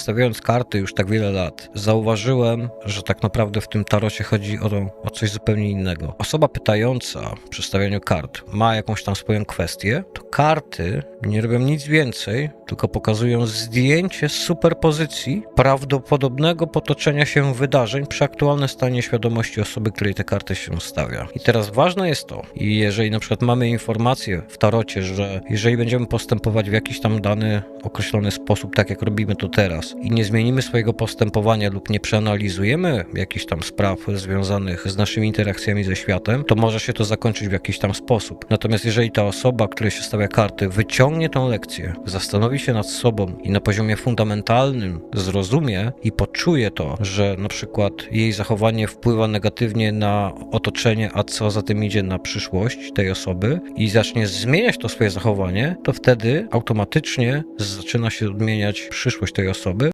stawiając karty już tak wiele lat, zauważyłem, że tak naprawdę w tym tarocie chodzi o, o coś zupełnie innego. Osoba pytająca przy stawianiu kart ma jakąś tam swoją kwestię, karty nie robią nic więcej, tylko pokazują zdjęcie z superpozycji prawdopodobnego potoczenia się wydarzeń przy aktualnym stanie świadomości osoby, której te karty się stawia. I teraz ważne jest to, i jeżeli na przykład mamy informację w tarocie, że jeżeli będziemy postępować w jakiś tam dany określony sposób, tak jak robimy to teraz, i nie zmienimy swojego postępowania lub nie przeanalizujemy jakichś tam spraw związanych z naszymi interakcjami ze światem, to może się to zakończyć w jakiś tam sposób. Natomiast jeżeli ta osoba, której się stawia karty, wyciągnie tą lekcję, zastanowi się nad sobą i na poziomie fundamentalnym zrozumie i poczuje to, że na przykład jej zachowanie wpływa negatywnie na otoczenie, a co za tym idzie na przyszłość tej osoby i zacznie zmieniać to swoje zachowanie, to wtedy automatycznie zaczyna się odmieniać przyszłość tej osoby